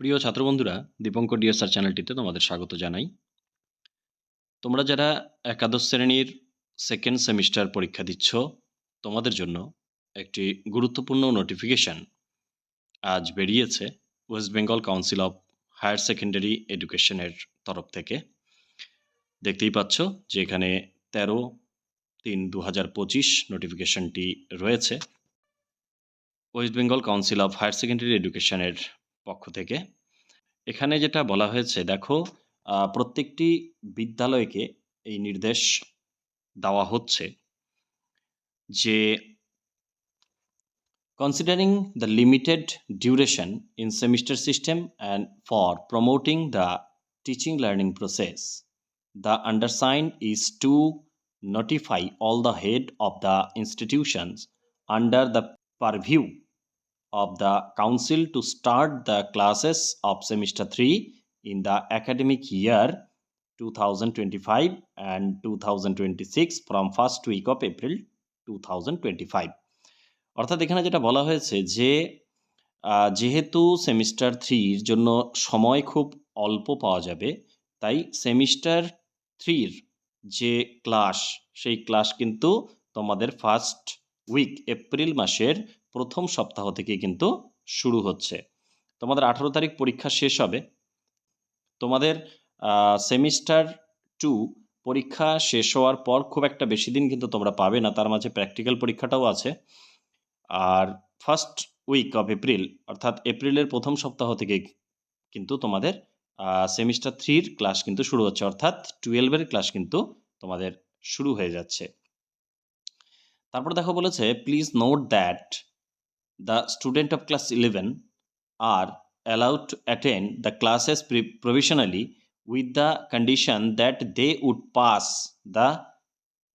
প্রিয় ছাত্রবন্ধুরা, দীপঙ্কর ডিএসআর চ্যানেলটিতে তোমাদের স্বাগত জানাই। তোমরা যারা একাদশ শ্রেণির সেকেন্ড সেমিস্টার পরীক্ষা দিচ্ছ, তোমাদের জন্য একটি গুরুত্বপূর্ণ নোটিফিকেশন আজ বেরিয়েছে West Bengal Council of Higher Secondary এডুকেশনের তরফ থেকে। দেখতেই পাচ্ছ যে এখানে তেরো তিন দু হাজার পঁচিশ নোটিফিকেশনটি রয়েছে। West Bengal Council of Higher Secondary এডুকেশনের পক্ষ থেকে। এখানে যেটা বলা হয়েছে, দেখো প্রত্যেকটি বিদ্যালয়কে এই নির্দেশ দেওয়া হচ্ছে যে considering the limited duration in semester system and for promoting the teaching learning process the undersign is to notify all the head of the institutions under the purview of the council to start the classes of semester 3 in the academic year 2025 and 2026 from first week of April 2025 অর্থাৎ এখানে যেটা বলা হয়েছে যে যেহেতু semester থ্রির জন্য সময় খুব অল্প পাওয়া যাবে, তাই সেমিস্টার থ্রির যে ক্লাস সেই ক্লাস কিন্তু তোমাদের ফার্স্ট উইক এপ্রিল মাসের প্রথম সপ্তাহ থেকে কিন্তু শুরু হচ্ছে। তোমাদের আঠারো তারিখ পরীক্ষা শেষ হবে। তোমাদের সেমিস্টার টু পরীক্ষা শেষ হওয়ার পর খুব একটা বেশি দিন কিন্তু তোমরা পাবে না। তার মাঝে প্র্যাকটিক্যাল পরীক্ষাটাও আছে। আর ফার্স্ট উইক অফ এপ্রিল অর্থাৎ এপ্রিলের প্রথম সপ্তাহ থেকে কিন্তু তোমাদের সেমিস্টার থ্রির ক্লাস কিন্তু শুরু হচ্ছে। অর্থাৎ টুয়েলভের ক্লাস কিন্তু তোমাদের শুরু হয়ে যাচ্ছে। তারপর দেখো বলেছে please note that the student of class eleven are allowed to attend the classes provisionally with the condition that they would pass the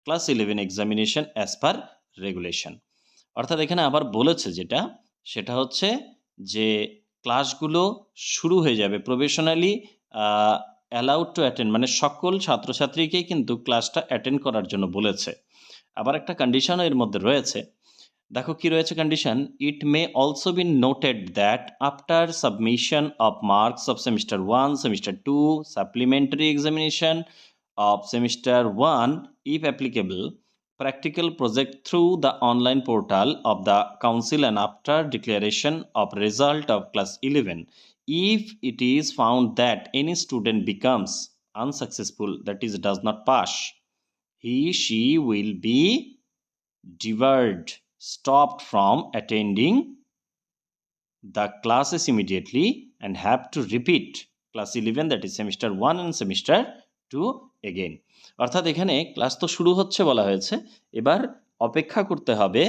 class eleven examination as per regulation অর্থাৎ এখানে আবার বলেছে যেটা, সেটা হচ্ছে যে ক্লাসগুলো শুরু হয়ে যাবে প্রফেশনালি অ্যালাউড টু অ্যাটেন্ড মানে সকল ছাত্রছাত্রীকেই কিন্তু ক্লাসটা অ্যাটেন্ড করার জন্য বলেছে। আবার একটা কন্ডিশনও এর মধ্যে রয়েছে দেখো কি রয়েছে condition it may also be noted that after submission of marks of semester one semester two supplementary examination of semester one if applicable practical project through the online portal of the council and after declaration of result of class 11 if it is found that any student becomes unsuccessful that is does not pass he she will be debarred Stopped from attending the classes immediately and have to repeat class 11 that is semester 1 and semester 2 again. অর্থাৎ এখানে class তো শুরু হচ্ছে বলা হয়েছে। এবার অপেক্ষা করতে হবে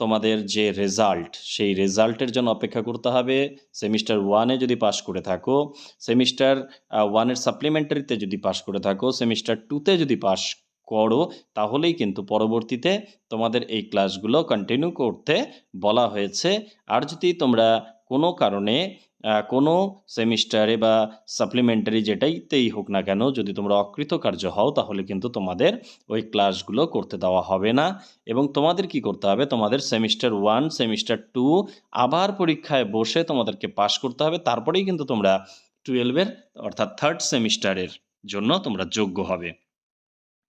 তোমাদের যে রেজাল্ট সেই রেজাল্টের জন্য অপেক্ষা করতে হবে। সেমিস্টার ওয়ানে যদি পাশ করে থাকো সেমিস্টার ওয়ানের সাপ্লিমেন্টারিতে যদি পাশ করে থাকো সেমিস্টার টুতে যদি পাশ করো, তাহলেই কিন্তু পরবর্তীতে তোমাদের এই ক্লাসগুলো কন্টিনিউ করতে বলা হয়েছে। আর যদি তোমরা কোনো কারণে কোনো সেমিস্টারে বা সাপ্লিমেন্টারি যেটাইতেই হোক না কেন, যদি তোমরা অকৃতকার্য হও, তাহলে কিন্তু তোমাদের ওই ক্লাসগুলো করতে দেওয়া হবে না। এবং তোমাদের কি করতে হবে? তোমাদের সেমিস্টার ওয়ান সেমিস্টার টু আবার পরীক্ষায় বসে তোমাদেরকে পাশ করতে হবে। তারপরেই কিন্তু তোমরা টুয়েলভের অর্থাৎ থার্ড সেমিস্টারের জন্য তোমরা যোগ্য হবে।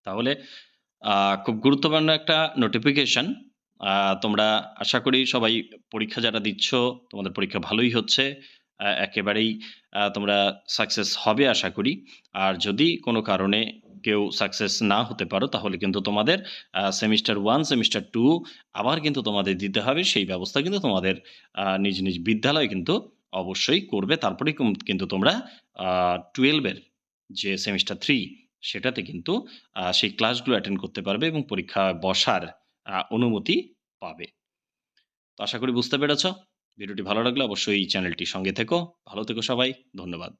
তাহলে খুব গুরুত্বপূর্ণ একটা নোটিফিকেশন তোমরা আশা করি সবাই পরীক্ষা যারা দিচ্ছ, তোমাদের পরীক্ষা ভালোই হচ্ছে একেবারেই তোমরা সাকসেস হবে আশা করি। আর যদি কোনো কারণে কেউ সাকসেস না হতে পারো, তাহলে কিন্তু তোমাদের সেমিস্টার ওয়ান সেমিস্টার টু আবার কিন্তু তোমাদের দিতে হবে, সেই ব্যবস্থা কিন্তু তোমাদের নিজ নিজ বিদ্যালয় কিন্তু অবশ্যই করবে। তারপরে কিন্তু তোমরা টুয়েলভের যে সেমিস্টার থ্রি সেটাতে কিন্তু সেই ক্লাসগুলো অ্যাটেন্ড করতে পারবে এবং পরীক্ষা বসার অনুমতি পাবে। তো আশা করি বুঝতে পেরেছ। ভিডিওটি ভালো লাগলে অবশ্যই চ্যানেলটি সঙ্গে থেকো। ভালো থেকো সবাই। ধন্যবাদ।